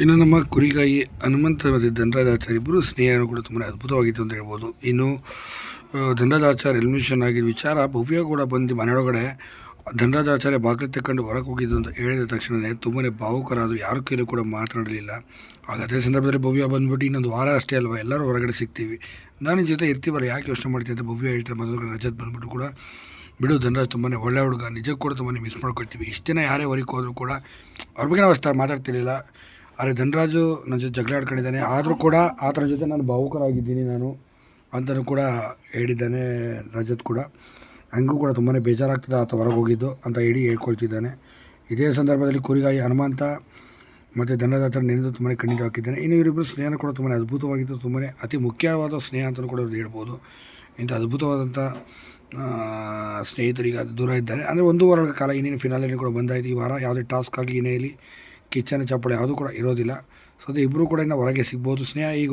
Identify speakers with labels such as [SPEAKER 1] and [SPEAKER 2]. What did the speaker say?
[SPEAKER 1] ಇನ್ನು ನಮ್ಮ ಕುರಿಗಾಯಿ ಹನುಮಂತ ಮತ್ತು ಧನರಾಜಾಚಾರ್ಯ ಇಬ್ಬರು ಸ್ನೇಹನೂ ಕೂಡ ತುಂಬಾ ಅದ್ಭುತವಾಗಿತ್ತು ಅಂತ ಹೇಳ್ಬೋದು. ಇನ್ನು ಧನರಾಜಾಚಾರ್ಯ ಎಲಿಮಿನೇಷನ್ ಆಗಿದ್ದ ವಿಚಾರ ಭವ್ಯ ಕೂಡ ಬಂದು ಮನೆಯೊಳಗಡೆ ಧನರಾಜಾಚಾರ್ಯ ಬಾಗಿಲು ತಕ್ಕೊಂಡು ಹೊರಗೆ ಹೋಗಿದ್ದು ಅಂತ ಹೇಳಿದ ತಕ್ಷಣವೇ ತುಂಬಾ ಭಾವುಕರಾದರು, ಯಾರು ಕೈಲೂ ಕೂಡ ಮಾತನಾಡಲಿಲ್ಲ. ಆಗ ಅದೇ ಸಂದರ್ಭದಲ್ಲಿ ಭವ್ಯ ಬಂದ್ಬಿಟ್ಟು ಇನ್ನೊಂದು ವಾರ ಅಷ್ಟೇ ಅಲ್ವಾ, ಎಲ್ಲರೂ ಹೊರಗಡೆ ಸಿಗ್ತೀವಿ. ನಾನು ಜೊತೆ ಇರ್ತೀವಲ್ಲ, ಯಾಕೆ ಯೋಚನೆ ಮಾಡ್ತೀನಿ ಅಂತ ಭವ್ಯ ಹೇಳ್ತಾರೆ ಮೊದಲು ರಜತ್ ಬಂದ್ಬಿಟ್ಟು ಕೂಡ. ಬಿಡು ಧನರಾಜ್ ತುಂಬಾ ಒಳ್ಳೆ ಹುಡುಗ, ನಿಜಕ್ಕೂ ಕೂಡ ತುಂಬಾ ಮಿಸ್ ಮಾಡ್ಕೊಳ್ತೀವಿ. ಇಷ್ಟು ದಿನ ಯಾರೇ ಹೊರಗೆ ಹೋದರೂ ಕೂಡ, ಅವ್ರ ಬಗ್ಗೆ ನಾವು ಅಷ್ಟು ಮಾತಾಡ್ತಿರ್ಲಿಲ್ಲ. ಆದರೆ ಧನರಾಜು ನನ್ನ ಜೊತೆ ಜಗಳ ಆಡ್ಕೊಂಡಿದ್ದಾನೆ. ಆದರೂ ಕೂಡ ಆತನ ಜೊತೆ ನಾನು ಭಾವುಕರಾಗಿದ್ದೀನಿ ನಾನು ಅಂತಲೂ ಕೂಡ ಹೇಳಿದ್ದಾನೆ ರಜತ್ ಕೂಡ. ನನಗೂ ಕೂಡ ತುಂಬಾ ಬೇಜಾರಾಗ್ತದೆ ಆತ ಹೊರಗೆ ಹೋಗಿದ್ದು ಅಂತ ಹೇಳಿ ಹೇಳ್ಕೊಳ್ತಿದ್ದಾನೆ. ಇದೇ ಸಂದರ್ಭದಲ್ಲಿ ಕುರಿಗಾಯಿ ಹನುಮಂತ ಮತ್ತು ಧನರಾಜ್ ಹತ್ರ ನೆನೆದು ತುಂಬಾ ಕಣ್ಣೀರು ಹಾಕಿದ್ದಾನೆ. ಇನ್ನು ಇವರಿಬ್ಬರು ಸ್ನೇಹ ಕೂಡ ತುಂಬಾ ಅದ್ಭುತವಾಗಿತ್ತು ತುಂಬಾ ಅತಿ ಮುಖ್ಯವಾದ ಸ್ನೇಹ ಅಂತಲೂ ಕೂಡ ಅವ್ರು ಹೇಳ್ಬೋದು. ಇಂಥ ಅದ್ಭುತವಾದಂಥ ಸ್ನೇಹಿತರಿಗೆ ಅದು ದೂರ ಇದ್ದಾರೆ. ಅಂದರೆ ಒಂದು ವಾರಗಳ ಕಾಲ ಇನ್ನೇನು ಫಿನಾಲಿನ ಕೂಡ ಬಂದಾಯಿತು. ಈ ವಾರ ಯಾವುದೇ ಟಾಸ್ಕ್ ಆಗಲಿ ಏನೇ ಇರಲಿ ಕಿಚ್ಚನ ಚಪ್ಪಳೆ ಯಾವುದೂ ಕೂಡ ಇರೋದಿಲ್ಲ. ಸೊ ಅದು ಇಬ್ಬರು ಕೂಡ ಇನ್ನು ಹೊರಗೆ ಸಿಗ್ಬೋದು. ಸ್ನೇಹ